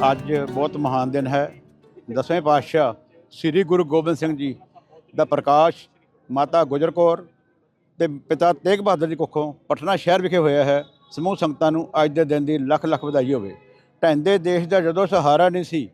ਅੱਜ ਬਹੁਤ ਮਹਾਨ ਦਿਨ ਹੈ। ਦਸਵੇਂ ਪਾਤਸ਼ਾਹ ਸ੍ਰੀ ਗੁਰੂ ਗੋਬਿੰਦ ਸਿੰਘ ਜੀ ਦਾ ਪ੍ਰਕਾਸ਼ ਮਾਤਾ ਗੁਜਰ ਕੌਰ ਤੇ ਪਿਤਾ ਤੇਗ ਬਹਾਦਰ ਜੀ ਕੁੱਖੋਂ ਪਟਨਾ ਸ਼ਹਿਰ ਵਿਖੇ ਹੋਇਆ ਹੈ। ਸਮੂਹ ਸੰਗਤਾਂ ਨੂੰ ਅੱਜ ਦੇ ਦਿਨ ਦੀ ਲੱਖ ਲੱਖ ਵਧਾਈ ਹੋਵੇ। ਢੈਂਦੇ ਦੇਸ਼ ਦਾ ਜਦੋਂ ਸਹਾਰਾ ਨਹੀਂ ਸੀ,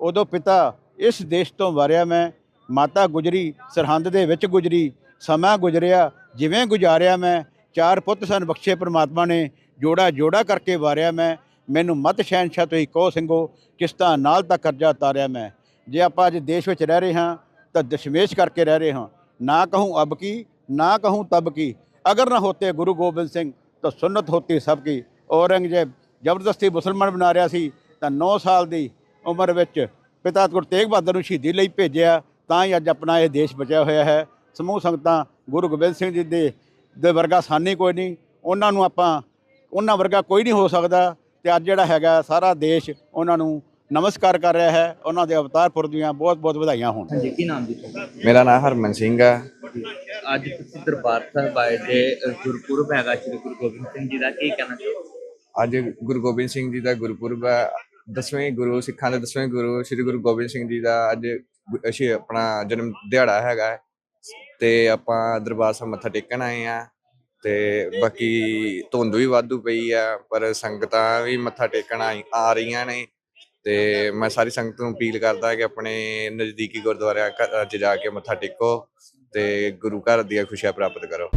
ਉਦੋਂ ਪਿਤਾ ਇਸ ਦੇਸ਼ ਤੋਂ ਵਾਰਿਆ ਮੈਂ। ਮਾਤਾ ਗੁਜਰੀ ਸਰਹੰਦ ਦੇ ਵਿੱਚ ਗੁਜਰੀ, ਸਮਾਂ ਗੁਜਰਿਆ, ਜਿਵੇਂ ਗੁਜ਼ਾਰਿਆ ਮੈਂ। ਚਾਰ ਪੁੱਤ ਸਨ ਬਖਸ਼ੇ ਪ੍ਰਮਾਤਮਾ ਨੇ ਜੋੜਾ ਜੋੜਾ ਕਰਕੇ ਵਾਰਿਆ ਮੈਂ। ਮੈਨੂੰ ਮਤ ਸ਼ਹਿਨਸ਼ਾਹ ਤੁਸੀਂ ਕਹੋ ਸਿੰਘੋ, ਕਿਸ਼ਤਾਂ ਨਾਲ ਤਾਂ ਕਰਜ਼ਾ ਤਾਰਿਆ ਮੈਂ। ਜੇ ਆਪਾਂ ਅੱਜ ਦੇਸ਼ ਵਿੱਚ ਰਹਿ ਰਹੇ ਹਾਂ, ਤਾਂ ਦਸ਼ਮੇਸ਼ ਕਰਕੇ ਰਹਿ ਰਹੇ ਹਾਂ। ਨਾ ਕਹੂੰ ਅਬ ਕੀ, ਨਾ ਕਹੂੰ ਤਬ ਕੀ। ਅਗਰ ਨਾ ਹੋਤੇ ਗੁਰੂ ਗੋਬਿੰਦ ਸਿੰਘ, ਤਾਂ ਸੁਨਨਤ ਹੋਤੀ ਸਭ ਕੀ। ਔਰੰਗਜ਼ੇਬ ਜ਼ਬਰਦਸਤੀ ਮੁਸਲਮਾਨ ਬਣਾ ਰਿਹਾ ਸੀ, ਤਾਂ 9 ਸਾਲ ਦੀ ਉਮਰ ਵਿੱਚ ਪਿਤਾ ਗੁਰੂ ਤੇਗ ਬਹਾਦਰ ਨੂੰ ਸ਼ਹੀਦੀ ਲਈ ਭੇਜਿਆ, ਤਾਂ ਹੀ ਅੱਜ ਆਪਣਾ ਇਹ ਦੇਸ਼ ਬਚਿਆ ਹੋਇਆ ਹੈ। ਸਮੂਹ ਸੰਗਤਾਂ, ਗੁਰੂ ਗੋਬਿੰਦ ਸਿੰਘ ਜੀ ਦੇ ਦੇ ਵਰਗਾ ਸਾਨੀ ਕੋਈ ਨਹੀਂ। ਉਹਨਾਂ ਨੂੰ ਆਪਾਂ, ਉਹਨਾਂ ਵਰਗਾ ਕੋਈ ਨਹੀਂ ਹੋ ਸਕਦਾ। ਤੇ ਅੱਜ ਜਿਹੜਾ ਹੈਗਾ ਸਾਰਾ ਦੇਸ਼ ਉਹਨਾਂ ਨੂੰ ਨਮਸਕਾਰ ਕਰ ਰਿਹਾ ਹੈ। ਉਹਨਾਂ ਦੇ ਅਵਤਾਰ ਪੁਰਬ ਦੀਆਂ ਬਹੁਤ ਬਹੁਤ ਵਧਾਈਆਂ ਹੋਣ। ਹਾਂਜੀ ਕੀ ਨਾਮ ਜੀ ਤੁਹਾਡਾ? ਮੇਰਾ ਨਾਮ ਹਰਮਨ ਸਿੰਘ ਹੈ ਅੱਜ ਤੁਸੀਂ ਦਰਬਾਰ ਸਾਹਿਬ ਆਏ ਤੇ ਅ, ਗੁਰਪੁਰਬ ਹੈਗਾ ਸ਼੍ਰੀ ਗੁਰੂ ਗੋਬਿੰਦ ਸਿੰਘ ਜੀ ਦਾ ਕੀ ਕਹਿਣਾ ਚਾਹੋਗੇ? ਅੱਜ ਗੁਰੂ ਗੋਬਿੰਦ ਸਿੰਘ ਜੀ ਦਾ ਗੁਰਪੁਰਬ ਹੈ ਦਸਵੇਂ ਗੁਰੂ ਸਿੱਖਾਂ ਦੇ ਦਸਵੇਂ ਗੁਰੂ ਸ੍ਰੀ ਗੁਰੂ ਗੋਬਿੰਦ ਸਿੰਘ ਜੀ ਦਾ ਅੱਜ ਅਸੀਂ ਆਪਣਾ ਜਨਮ ਦਿਹਾੜਾ ਹੈਗਾ। ਤੇ ਆਪਾਂ ਦਰਬਾਰ ਸਾਹਿਬ ਮੱਥਾ ਟੇਕਣ ਆਏ ਆ। ਤੇ ਬਾਕੀ ਧੁੰਦ ਵੀ ਵਾਧੂ ਪਈ ਆ, ਪਰ ਸੰਗਤਾਂ ਵੀ ਮੱਥਾ ਟੇਕਣ ਆਈ- ਆ ਰਹੀਆਂ ਨੇ। ਤੇ ਮੈਂ ਸਾਰੀ ਸੰਗਤ ਨੂੰ ਅਪੀਲ ਕਰਦਾ ਕਿ ਆਪਣੇ ਨਜ਼ਦੀਕੀ ਗੁਰਦੁਆਰਿਆਂ ਘ- 'ਚ ਜਾ ਕੇ ਮੱਥਾ ਟੇਕੋ ਤੇ ਗੁਰੂ ਘਰ ਦੀਆਂ ਖੁਸ਼ੀਆਂ ਪ੍ਰਾਪਤ ਕਰੋ।